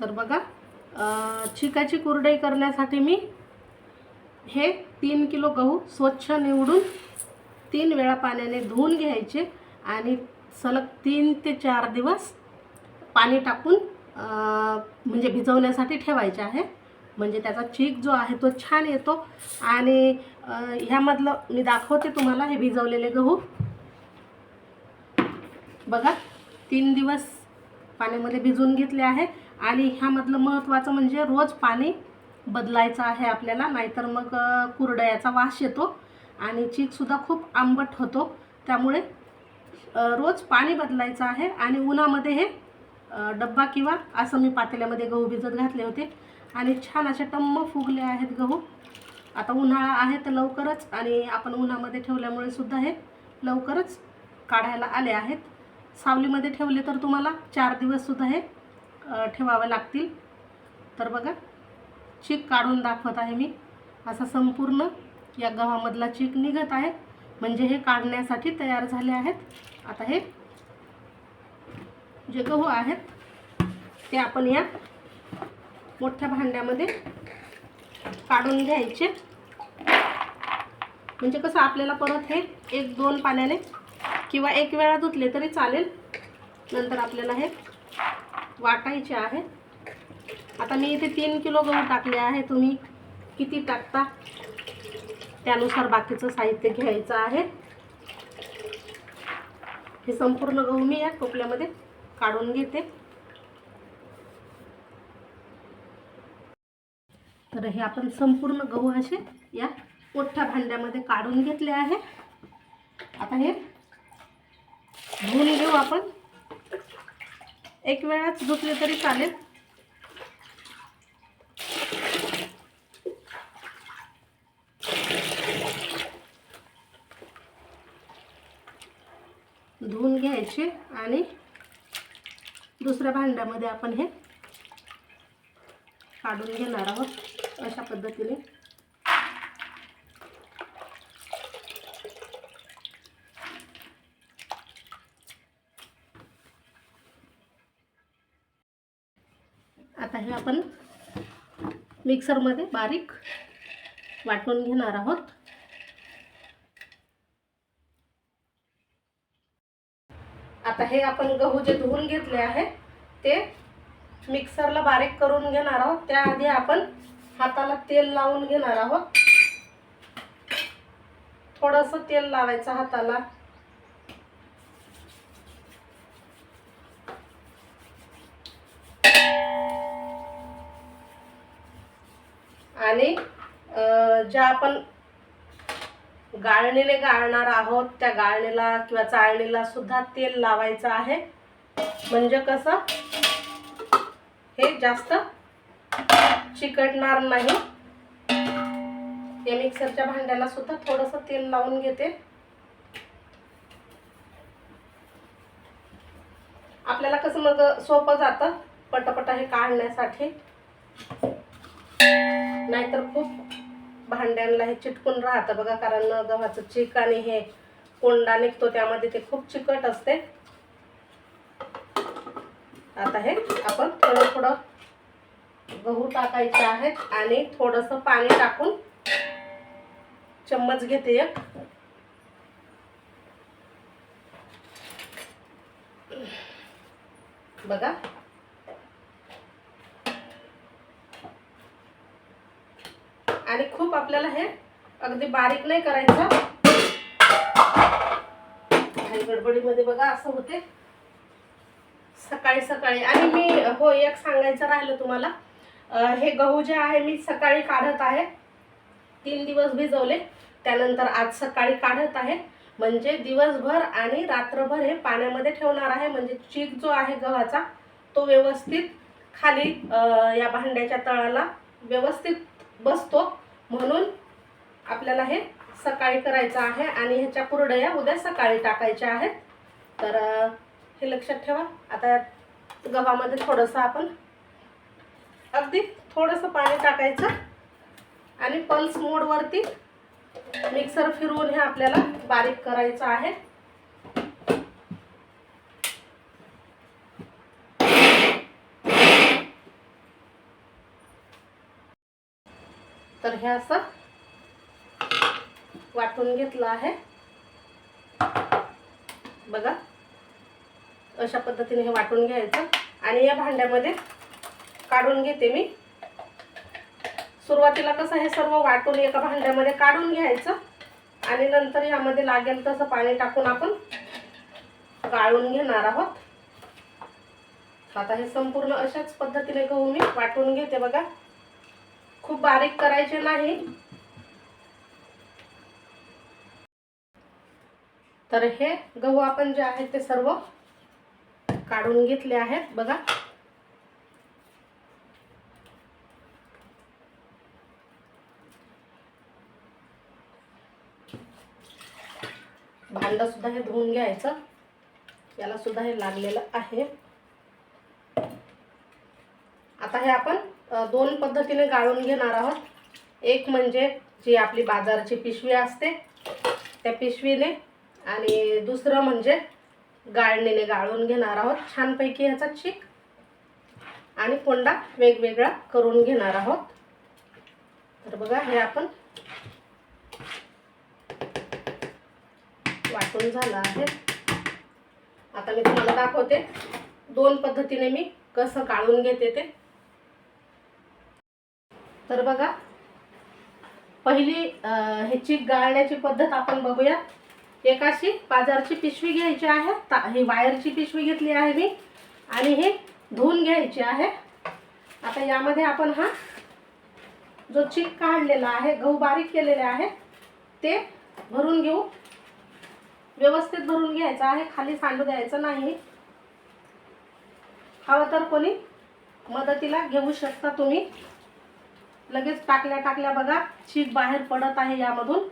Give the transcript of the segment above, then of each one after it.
तर बघा चिकाची कुरडई करण्यासाठी मी हे तीन किलो गहू स्वच्छ निवडून तीन वेळा पाण्याने धुवून घ्यायचे आणि सलग तीन ते चार दिवस पाणी टाकून म्हणजे भिजवण्यासाठी ठेवायचे आहे. म्हणजे त्याचा चीक जो आहे तो छान येतो. आणि ह्यामधलं मी दाखवते तुम्हाला हे भिजवलेले गहू. बघा तीन दिवस पाण्यामध्ये भिजवून घेतले आहे. आणि ह्यामधलं महत्त्वाचं म्हणजे रोज पाणी बदलायचं आहे आपल्याला नाहीतर मग कुरड्याचा कुरडयाचा वास येतो आणि चीकसुद्धा खूप आंबट होतो. त्यामुळे रोज पाणी बदलायचं आहे आणि उन्हामध्ये हे डब्बा किंवा असं मी पातेल्यामध्ये गहू भिजत घातले होते आणि छान असे टम्म फुगले आहेत गहू. आता उन्हाळा आहे तर लवकरच आणि आपण उन्हामध्ये ठेवल्यामुळे सुद्धा हे लवकरच काढायला आले आहेत. सावलीमध्ये ठेवले तर तुम्हाला चार दिवससुद्धा हे ठेवावं लागतील. तर बघा चीक काढून दाखवत आहे मी. असा संपूर्ण या गव्हामधला चीक निघत आहे. म्हणजे हे काढण्यासाठी तयार झाले आहेत. आता हे जे गहू आहेत ते आपण या मोठ्या भांड्यामध्ये काढून घ्यायचे. म्हणजे कसं आपल्याला परत हे एक दोन पाण्याने किंवा एक वेळा धुतले तरी चालेल. नंतर आपल्याला हे वाटायचे आहेत. आता मी इथे तीन किलो गहू टाकले आहे. तुम्ही किती टाकता? त्यानुसार बाकीचं साहित्य घ्यायचं आहे. हे संपूर्ण गहू मी या टोपल्यामध्ये काढून घेते. तर हे आपण संपूर्ण गहू असे या मोठ्या भांड्यामध्ये काढून घेतले आहे. आता हे धुवून घेऊ आपण. एक वेळाच धुतले तरी चालेल. धुवून घ्यायचे आणि दुसऱ्या भांड्यामध्ये आपण हे काढून घेणार आहोत अशा पद्धतीने आता हे आपण मिक्सरमध्ये बारीक वाटून घेणार आहोत. आता हे आपण गहू जे धुवून घेतले आहे ते मिक्सरला बारीक करून घेणार आहोत. त्याआधी आपण हाताला तेल लावून घेणार आहोत. थोडंसं तेल लावायचं हाताला. आणि ज्या आपण गाळणीने गाळणार आहोत त्या गाळणीला किंवा चाळणीला सुद्धा तेल लावायचं आहे. म्हणजे कसं? हे जास्त चिकटणार नाही. या मिक्सरच्या भांड्याला सुद्धा थोडंसं तेल लावून घेते. आपल्याला कसं मग सोपं जातं पटपट हे काढण्यासाठी. नाहीतर खूप भांड्यांना हे चिटकून राहतं बघा कारण गव्हाचं चिक आणि हे कोंडा निघतो त्यामध्ये ते खूप चिकट असते. आता हे आपण थोडं थोडं गहू टाकायचे आहेत आणि थोडंसं पाणी टाकून चम्मच घेते एक. बघा आणि खूप आपल्याला हे अगदी बारीक नाही करायचं. आणि गडबडीमध्ये बघा असं होते. सकाळी सकाळी. आणि मी हो एक सांगायचं राहिलं तुम्हाला. हे गहू जे आहे मी सकाळी काढत आहे. तीन दिवस भिजवले. त्यानंतर आज सकाळी काढत आहे. म्हणजे दिवसभर आणि रात्रभर हे पाण्यामध्ये ठेवणार आहे. म्हणजे चीक जो आहे गव्हाचा तो व्यवस्थित खाली या भांड्याच्या तळाला व्यवस्थित बसतो. म्हणून आपल्याला हे सकाळी करायचं आहे आणि ह्याच्या कुरडया उद्या सकाळी टाकायच्या आहेत. तर हे लक्षात ठेवा. आता गव्हामध्ये थोडंसं आपण अगदी थोडंसं पाणी टाकायचं आणि पल्स मोडवरती मिक्सर फिरवून हे आपल्याला बारीक करायचं आहे. तर हे असं वाटून घेतलं आहे. बघा अशा पद्धतीने हे वाटून घ्यायचं. आणि या भांड्यामध्ये काढून घेते मी. सुरुवातीला कसं हे सर्व वाटून एका भांड्यामध्ये काढून घ्यायचं. आणि नंतर यामध्ये लागेल तसं पाणी टाकून आपण गाळून घेणार आहोत. आता हे संपूर्ण अशाच पद्धतीने गहू मी वाटून घेते बघा. खूप बारीक करायचे नाही. तर हे गहू आपण जे आहेत ते सर्व काढून घेतले आहेत बघा. भांड सुद्धा हे धुवून घ्यायचं. याला सुद्धा हे लागलेलं आहे. आता हे आपण दोन पद्धतीने गाळून घेणार आहोत. एक म्हणजे जी आपली बाजारची पिशवी असते त्या पिशवीने आणि दुसरं म्हणजे गाळणीने गाळून घेणार आहोत. छानपैकी ह्याचा चीक आणि कोंडा वेगवेगळा करून घेणार आहोत. तर बघा हे आपण वाटून झालं आहे. आता मी तुम्हाला दाखवते. दोन पद्धतीने मी कसं गाळून घेते ते. तर बघा पहिली ह्याची हे चीक गाळण्याची पद्धत आपण बघूया. एक अशी बाजारची पिशवी घ्यायची आहे ता ही वायरची पिशवी घेतली आहे मी आणि हे धुवून घ्यायची आहे. आता यामध्ये आपण हा जो चीक काढलेला आहे गहू बारीक केलेले आहे ते भरून घेऊ. व्यवस्थित भरून घ्यायचं आहे खाली सांडू द्यायचं नाही. हवं तर कोणी मदतीला घेऊ शकता तुम्ही. लगेच टाकल्या टाकल्या बघा चीक बाहेर पडत आहे यामधून.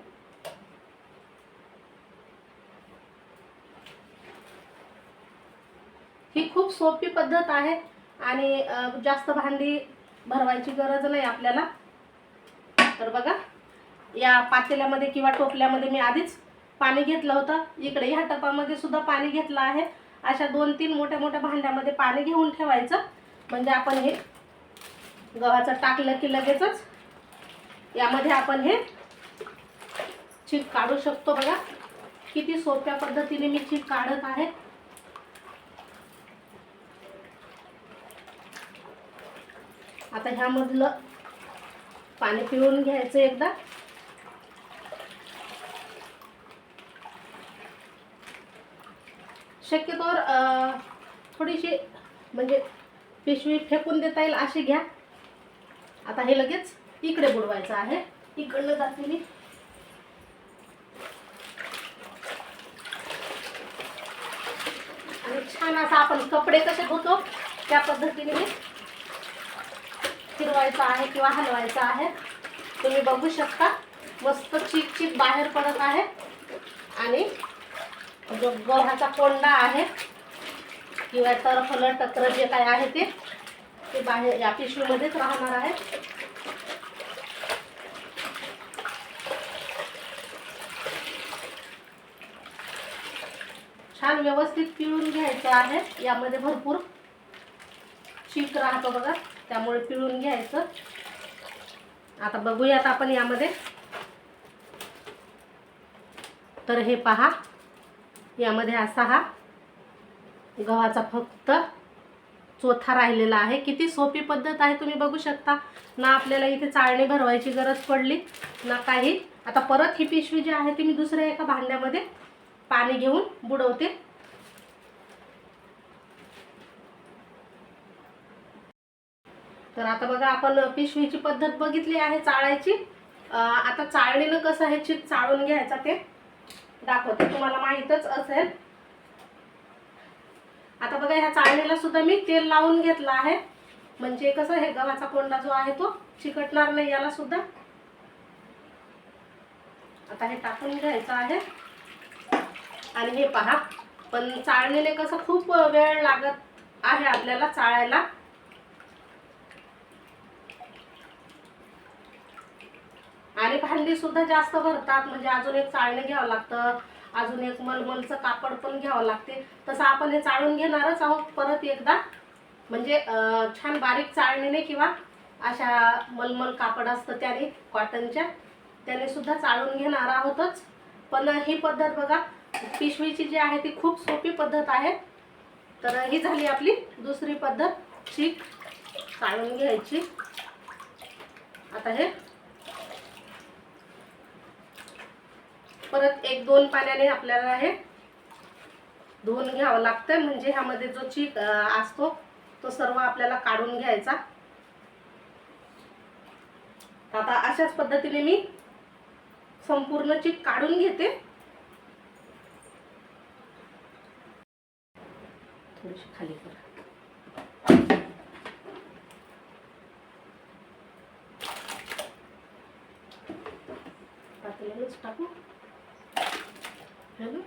ही खूप सोपी पद्धत आहे आणि जास्त भांडी भरवायची गरज नाही आपल्याला. तर बघा या पातेल्यामध्ये किंवा टोपल्यामध्ये मी आधीच पाणी घेतलं होतं. इकडे ह्या टपामध्ये सुद्धा पाणी घेतलं आहे. अशा दोन तीन मोठ्या मोठ्या भांड्यामध्ये पाणी घेऊन ठेवायचं. म्हणजे आपण हे गव्हाचं टाकलं की लगेचच यामध्ये आपण हे चीक काढू शकतो बघा. किती सोप्या पद्धतीने मी चीक काढत आहे. आता ह्यामधलं पाणी पिळून घ्यायचं एकदा. शक्यतोवर थोडीशी म्हणजे पिशवी फेकून देता येईल अशी घ्या. आता हे लगेच इकडे बुडवायचं आहे. इकडलं जाते मी. आणि छान असं आपण कपडे कसे धुतो त्या पद्धतीने मी फिरवायचं आहे किंवा हलवायचं आहे. तुम्ही बघू शकता मस्त चिक चिक बाहेर पडत आहे. आणि जो गव्हाचा कोंडा आहे किंवा टरफलं टकर जे काय आहे ते ते बाहेर या पिशवीमध्येच राहणार आहे छान व्यवस्थित पिळून घ्यायचं आहे यामध्ये भरपूर चीक राहतो बघा त्यामुळे पिळून घ्यायचं. आता बघूयात आपण यामध्ये. तर हे पहा यामध्ये असा हा गव्हाचा फक्त चोथा राहिलेला आहे. किती सोपी पद्धत आहे तुम्ही बघू शकता. ना आपल्याला इथे चाळणी भरवायची गरज पडली ना काही. आता परत ही पिशवी जी आहे ती मी दुसऱ्या एका भांड्यामध्ये पाणी घेऊन बुडवते. तर आता बघा आपण पिशवीची पद्धत बघितली आहे चाळायची. आता चाळणीनं कसं हे चित चाळून घ्यायचा ते दाखवते. तुम्हाला माहीतच असेल. आता बघा ह्या चाळणीला सुद्धा मी तेल लावून घेतलं आहे. म्हणजे कसं हे गव्हाचा कोंडा जो आहे तो चिकटणार नाही याला सुद्धा. आता हे टाकून घ्यायचं आहे. आणि हे पहा पण चाळणीने कसं खूप वेळ लागत आहे आपल्याला चाळायला. आणि भांडी सुद्धा जास्त भरतात म्हणजे अजून एक चाळणी घ्यावं लागतं. अजून एक मलमलचं कापड पण घ्यावं लागते. तसं आपण हे चाळून घेणारच आहोत परत एकदा. म्हणजे छान बारीक चाळणीने किंवा अशा मलमल कापड असतं त्याने कॉटनच्या त्याने सुद्धा चाळून घेणार आहोतच. पण ही पद्धत बघा पिशवीची जी आहे ती खूप सोपी पद्धत आहे. तर ही झाली आपली दुसरी पद्धत चीक चाळून घ्यायची. आता हे परत एक दोन पाण्याने आपल्याला हे धुवून घ्यावं लागतं म्हणजे ह्यामध्ये जो चीक असतो तो सर्व आपल्याला काढून घ्यायचा. आता अशाच पद्धतीने मी संपूर्ण चीक काढून घेते. थोडीशी खाली करा पातेल्यानेच टाकू है ना?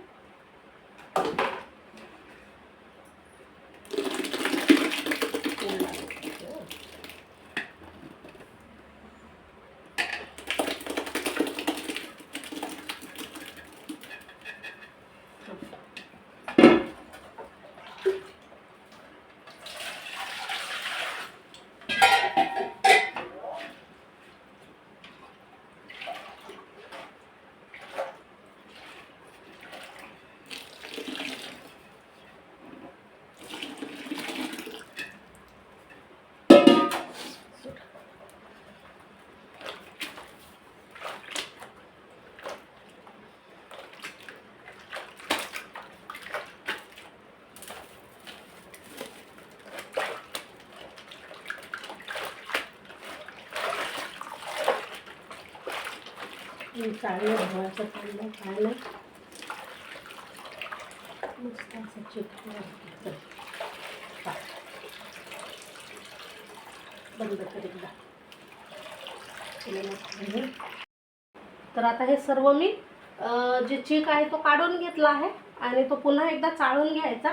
चांगलं गव्हाचं चाललं चाळलं मस्त असं चिकटलं बंद कर एकदा. तर आता हे सर्व मी जे चीक आहे तो काढून घेतला आहे आणि तो पुन्हा एकदा चाळून घ्यायचा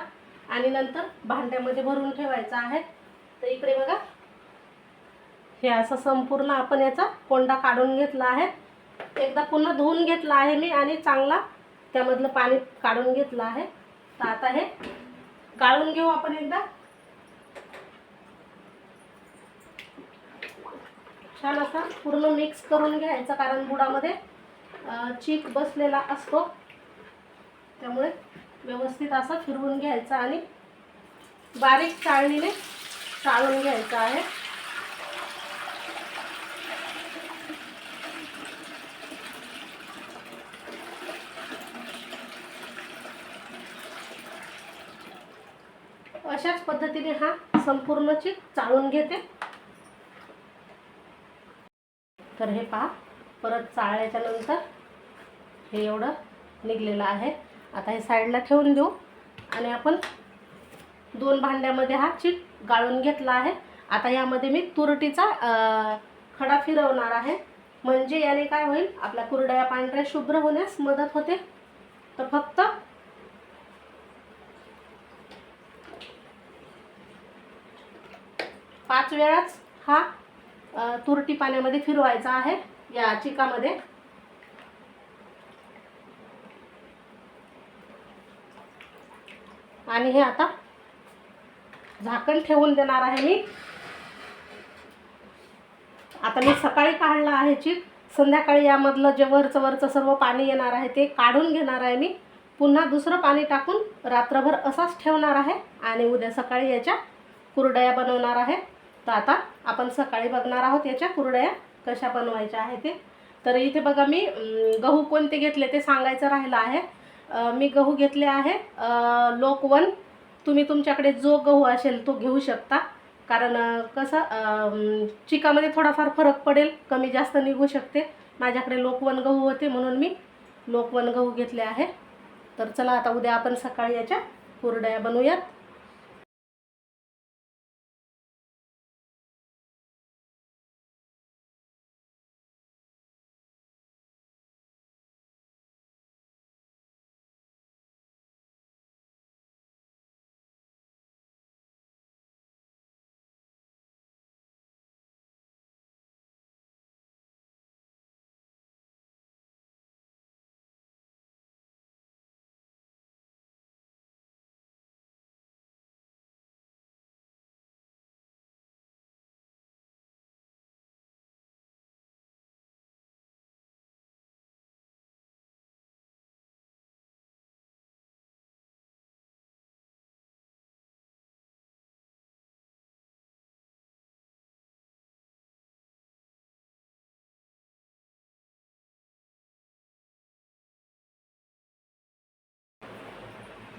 आणि नंतर भांड्यामध्ये भरून ठेवायचा आहे. तर इकडे बघा. हे असं संपूर्ण आपण याचा कोंडा काढून घेतला आहे. एकदा पुन्हा धुवून घेतला आहे मी आणि चांगला त्यामधलं पाणी काढून घेतलं आहे. तर आता हे गाळून घेऊ आपण एकदा. छान असा पूर्ण मिक्स करून घ्यायचा कारण बुडामध्ये चीक बसलेला असतो. त्यामुळे व्यवस्थित असं फिरवून घ्यायचा आणि बारीक चाळणीने चाळून घ्यायचं आहे. अशाच पद्धतीने हा संपूर्ण चीक चाळून घेते. तर हे पहा परत चाळल्याच्या नंतर हे एवढं निघलेलं आहे. आता हे साईडला ठेवून देऊ आणि आपण दोन भांड्यामध्ये हा चीक गाळून घेतला आहे. आता यामध्ये मी तुरटीचा खडा फिरवणार आहे. म्हणजे याने काय होईल आपल्या कुरड्या पांढऱ्या शुभ्र होण्यास मदत होते. तर फक्त पाच वेळाच हा तुरटी पाण्यामध्ये फिरवायचा आहे या चिकामध्ये. आणि हे आता झाकण ठेवून देणार आहे मी. आता मी सकाळी काढला आहे चीक. संध्याकाळी यामधलं जे वरचं वरचं सर्व पाणी येणार आहे ते काढून घेणार आहे मी. पुन्हा दुसरं पाणी टाकून रात्रभर असाच ठेवणार आहे आणि उद्या सकाळी याच्या कुरडया बनवणार आहे. तर आता आपण सकाळी बघणार आहोत याच्या कुरड्या कशा बनवायच्या आहे ते. तर इथे बघा मी गहू कोणते घेतले ते सांगायचं राहिलं आहे. मी गहू घेतले आहे लोकवन तुम्ही तुमच्याकडे जो गहू असेल तो घेऊ शकता. कारण कसं चिकामध्ये थोडाफार फरक पडेल कमी जास्त निघू शकते. माझ्याकडे लोकवन गहू होते म्हणून मी लोकवन गहू घेतले आहे. तर चला आता उद्या आपण सकाळी याच्या कुरड्या बनवूयात.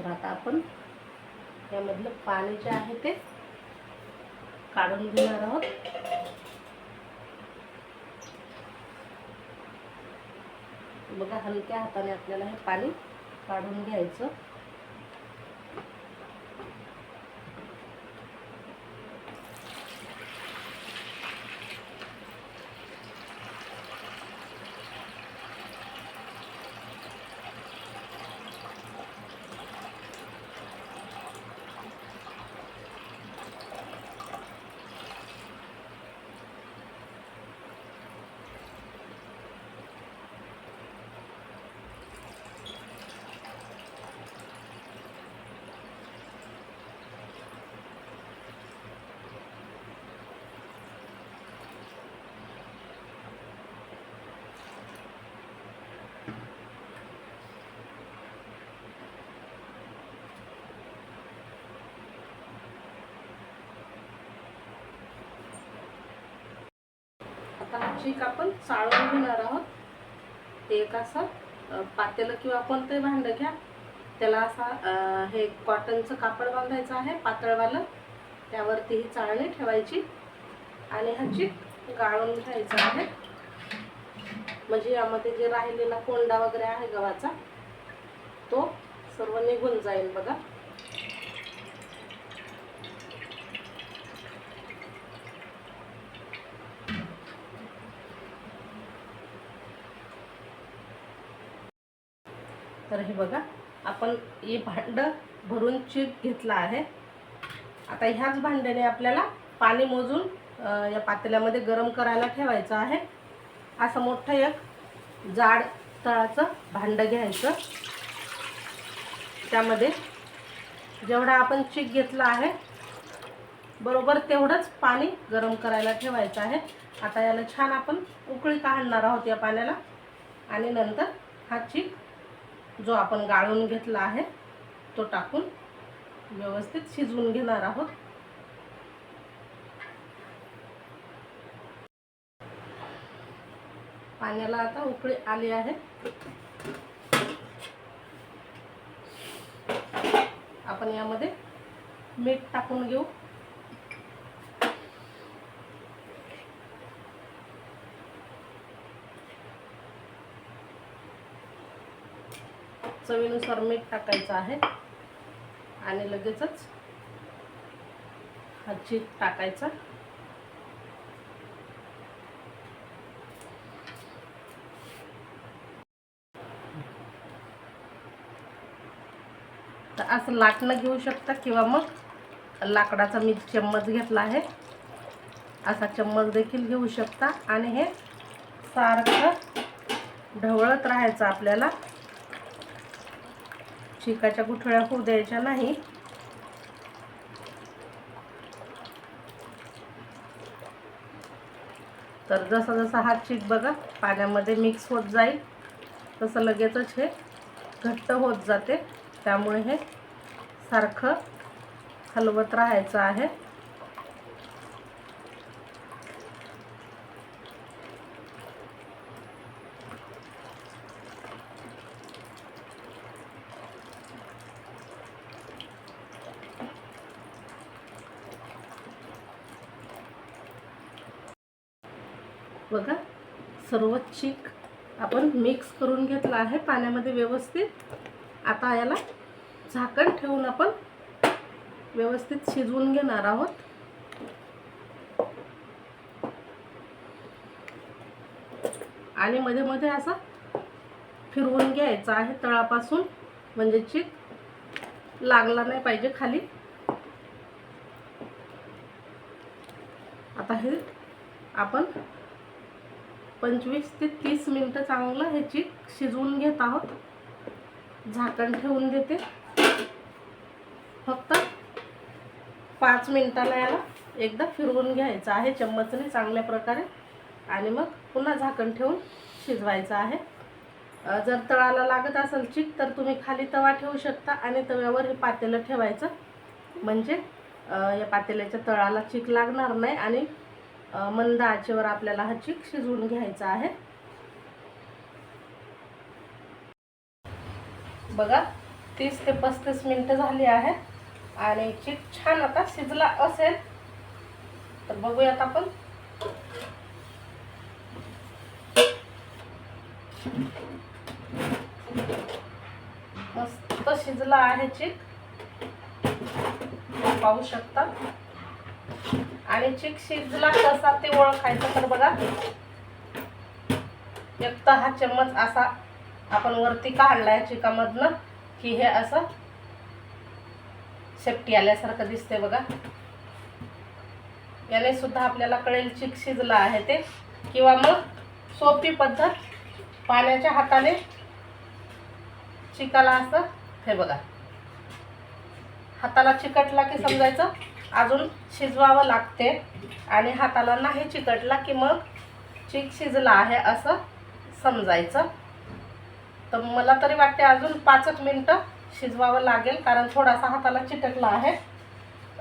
तर आता आपण यामधलं पाणी जे आहे ते काढून घेणार आहोत. बघा हलक्या हाताने आपल्याला हे पाणी काढून घ्यायचं. आता हा चीक आपण चाळून घेणार आहोत. ते एक असं पातेलं किंवा कोणतंही भांडं घ्या. त्याला असा हे कॉटनचं कापड बांधायचं आहे पातळवालं. त्यावरती ही चाळणी ठेवायची. आणि हा चीक गाळून घ्यायचा आहे. म्हणजे यामध्ये जे राहिलेला कोंडा वगैरे आहे गव्हाचा तो सर्व निघून जाईल बघा. तर हे बघा आपण हे भांडं भरून चीक घेतला आहे. आता ह्याच भांड्याने आपल्याला पाणी मोजून या पातेल्यामध्ये गरम करायला ठेवायचं आहे. असं मोठं एक जाड तळाचं भांडं घ्यायचं. त्यामध्ये जेवढा आपण चीक घेतला आहे बरोबर तेवढंच पाणी गरम करायला ठेवायचं आहे. आता याला छान आपण उकळी काढणार आहोत या पाण्याला. आणि नंतर हा चीक जो आपण गाळून घेतला आहे तो टाकून व्यवस्थित शिजवून घेणार आहोत. पाण्याला आता उकळी आली आहे. आपण यामध्ये मीठ टाकून घेऊ. चवीनुसार मीठ टाकायचं आहे. आणि लगेचच हा चीज टाकायचा. तर असं लाटणं घेऊ शकता किंवा मग लाकडाचा मी चम्मच घेतला आहे. असा चम्मच देखील घेऊ शकता. आणि हे सारखं ढवळत राहायचं आपल्याला. चिकाच्या गुठळ्या होऊ द्यायच्या नाही. तर जसा जसा हा चीक बघा पाण्यामध्ये मिक्स होत जाईल तसं लगेचच हे घट्ट होत जाते. त्यामुळे हे सारखं हलवत राहायचं आहे बघा सर्व चीक आपण मिक्स करून घेतला आहे पाण्यामध्ये व्यवस्थित. आता याला झाकण ठेवून आपण व्यवस्थित शिजवून घेणार आहोत. आणि मध्ये मध्ये असा फिरवून घ्यायचा आहे तळापासून म्हणजे चीक लागला नाही पाहिजे खाली. आता हे आपण पंचवीस ते तीस मिनटं चांगलं ह्याची शिजवून घेत आहोत. झाकण ठेवून देते. फक्त पाच मिनटाला याला एकदा फिरवून घ्यायचं आहे. चम्मचने चांगल्या प्रकारे. आणि मग पुन्हा झाकण ठेवून शिजवायचं आहे. जर तळाला लागत असेल चिक तर तुम्ही खाली तवा ठेवू शकता आणि तव्यावर हे पातेलं ठेवायचं. म्हणजे या पातेल्याच्या तळाला चिक लागणार नाही आणि मंद आचेवर आपल्याला हा चिक शिजवून घ्यायचा आहे. बघा तीस ते पस्तीस मिनटं झाली आहे आणि चिक छान आता शिजला असेल. तर बघूयात आपण. मस्त शिजला आहे चिक. पाहू शकता. आणि चिक शिजला कसा ते ओळखायचं तर बघा. एक तर हा चम्मच असा आपण वरती काढलाय चिकामधनं की हे असं शेपटी आल्यासारखं दिसते बघा. याने सुद्धा आपल्याला कळेल चिक शिजला आहे ते. किंवा मग सोपी पद्धत पाण्याच्या हाताने चिकाला असं हे बघा. हाताला चिकटला की समजायचं? अजून शिजवावं लागते. आणि हाताला नाही चिकटला की मग चीक शिजला आहे असं समजायचं. तर मला तरी वाटते अजून पाचच मिनटं शिजवावं लागेल कारण थोडासा हाताला चिटकला आहे.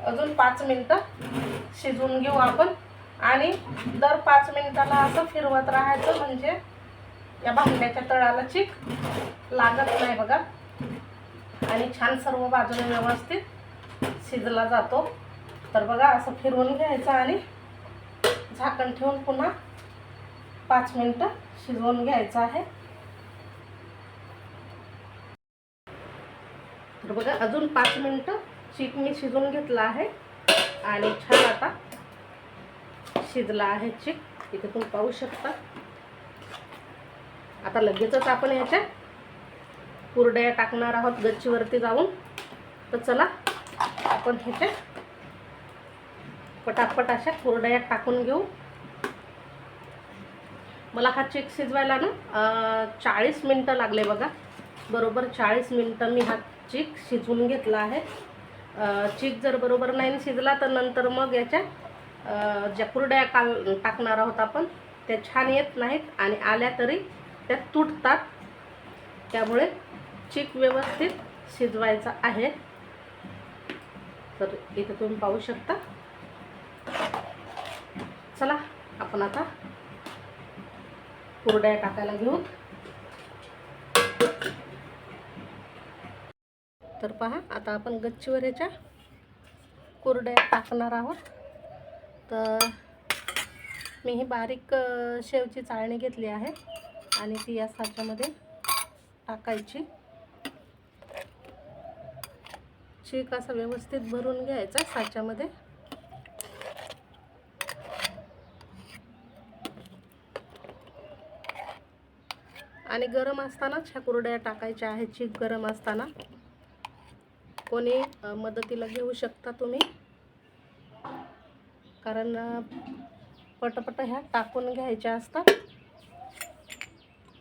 अजून पाच मिनटं शिजवून घेऊ आपण. आणि दर पाच मिनटाला असं फिरवत राहायचं म्हणजे या भांड्याच्या तळाला चीक लागत नाही बघा. आणि छान सर्व बाजूने व्यवस्थित शिजला जातो. तर बघा असं फिरवून घ्यायचं आणि झाकण ठेवून पुन्हा पाच मिनटं शिजवून घ्यायचं आहे. तर बघा अजून पाच मिनटं चीक मी शिजवून घेतला आहे आणि छान आता शिजला आहे चीक. इथे तुम्ही पाहू शकता. आता लगेचच आपण ह्याच्या कुरड्या टाकणार आहोत गच्चीवरती जाऊन. तर चला आपण ह्याच्या पटापट अशा कुरड्या टाकून घेऊ. मला हा चेक शिजवायला ना चाळीस मिनटं लागले बघा. बरोबर चाळीस मिनटं मी हा चिक शिजवून घेतला आहे. चिक जर बरोबर नाही शिजला तर नंतर मग याच्या ज्या कुरड्या काल टाकणार आहोत आपण त्या छान येत नाहीत आणि आल्या तरी त्या तुटतात. त्यामुळे चिक व्यवस्थित शिजवायचा आहे. तर इथे तुम्ही पाहू शकता. चला आपण आता कुरड्या टाकायला घेऊ. तर पहा आता आपण गच्चीवर याच्या कुरड्या टाकणार आहोत. तर मी ही बारीक शेवची चाळणी घेतली आहे आणि ती या साच्यामध्ये टाकायची. चीक असं व्यवस्थित भरून घ्यायचा साच्यामध्ये. आणि गरम असतानाच ह्या कुरड्या टाकायच्या आहेत. चीक गरम असताना. कोणी मदतीला घेऊ शकता तुम्ही? कारण पटपट ह्या टाकून घ्यायच्या असतात.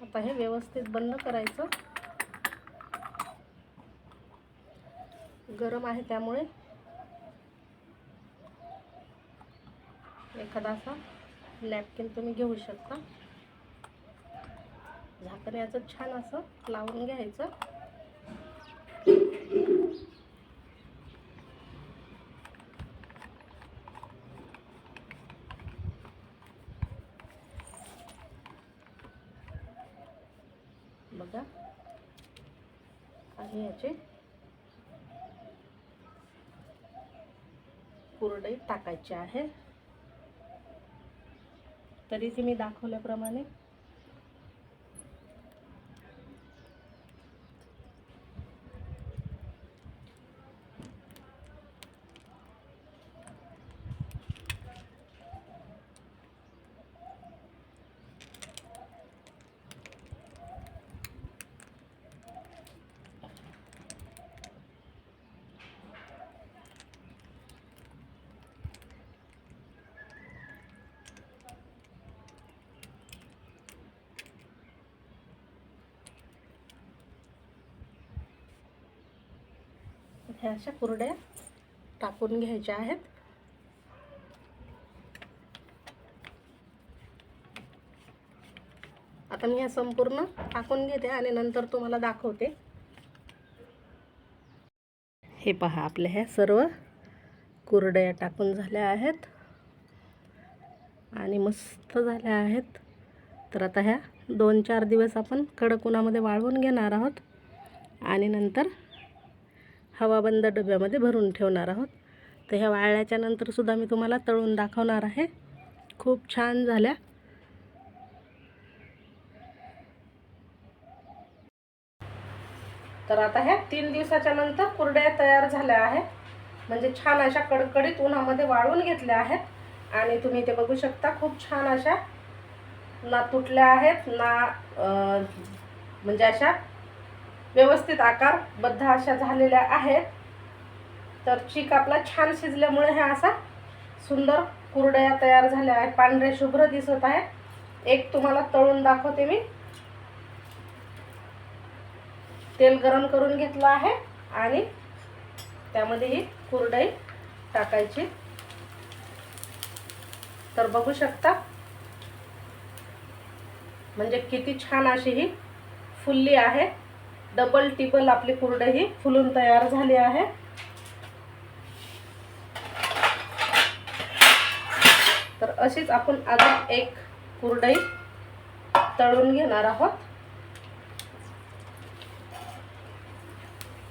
आता हे व्यवस्थित बंद करायचं. गरम आहे त्यामुळे. एखादा असा नॅपकिन तुम्ही घेऊ शकता. झाकण्याचं छान असं लावून घ्यायचं. बघा. आणि याचे कुरडई टाकायचे आहे. तरी ती मी दाखवल्याप्रमाणे ह्या अशा कुरड्या टाकून घ्यायच्या आहेत. आता मी ह्या संपूर्ण टाकून घेते आणि नंतर तुम्हाला दाखवते. हे पहा आपल्या ह्या सर्व कुरड्या टाकून झाल्या आहेत. आणि मस्त झाल्या आहेत. तर आता ह्या दोन चार दिवस आपण कडक उन्हामध्ये वाळवून घेणार आहोत. आणि नंतर हवाबंद डब्यामध्ये भरून ठेवणार आहोत. तर ह्या वाळल्याच्या नंतरसुद्धा मी तुम्हाला तळून दाखवणार आहे. खूप छान झाल्या. तर आता ह्या तीन दिवसाच्या नंतर कुरड्या तयार झाल्या आहेत. म्हणजे छान अशा कडकडीत उन्हामध्ये वाळून घेतल्या आहेत. आणि तुम्ही ते बघू शकता खूप छान अशा ना तुटल्या आहेत ना म्हणजे अशा व्यवस्थित आकारबद्ध अशा झालेल्या आहेत. तर चीक आपला छान शिजल्यामुळे ह्या असा सुंदर कुरड्या तयार झाल्या आहेत. पांढरे शुभ्र दिसत आहेत. एक तुम्हाला तळून दाखवते मी. तेल गरम करून घेतलं आहे आणि त्यामध्ये ही कुरडई टाकायची. तर बघू शकता. म्हणजे किती छान अशी ही फुलली आहे. डबल टिबल आपली कुरडई ही फुलून तयार झाली आहे. तर अशीच आपण अजून एक कुरडई तळून घेणार आहोत.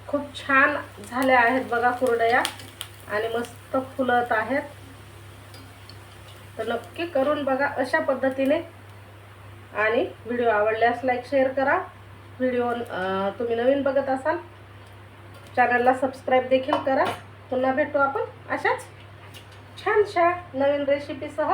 खूप छान झाल्या आहेत बघा कुरडया आणि मस्त फुलत आहेत. तर नक्की करून बघा अशा पद्धतीने. आणि व्हिडिओ आवडल्यास लाईक शेअर करा. व्हिडिओ तुम्ही नवीन बघत असाल चॅनलला सबस्क्राईब देखील करा. पुन्हा भेटू आपण अशाच छानशा नवीन रेसिपीसह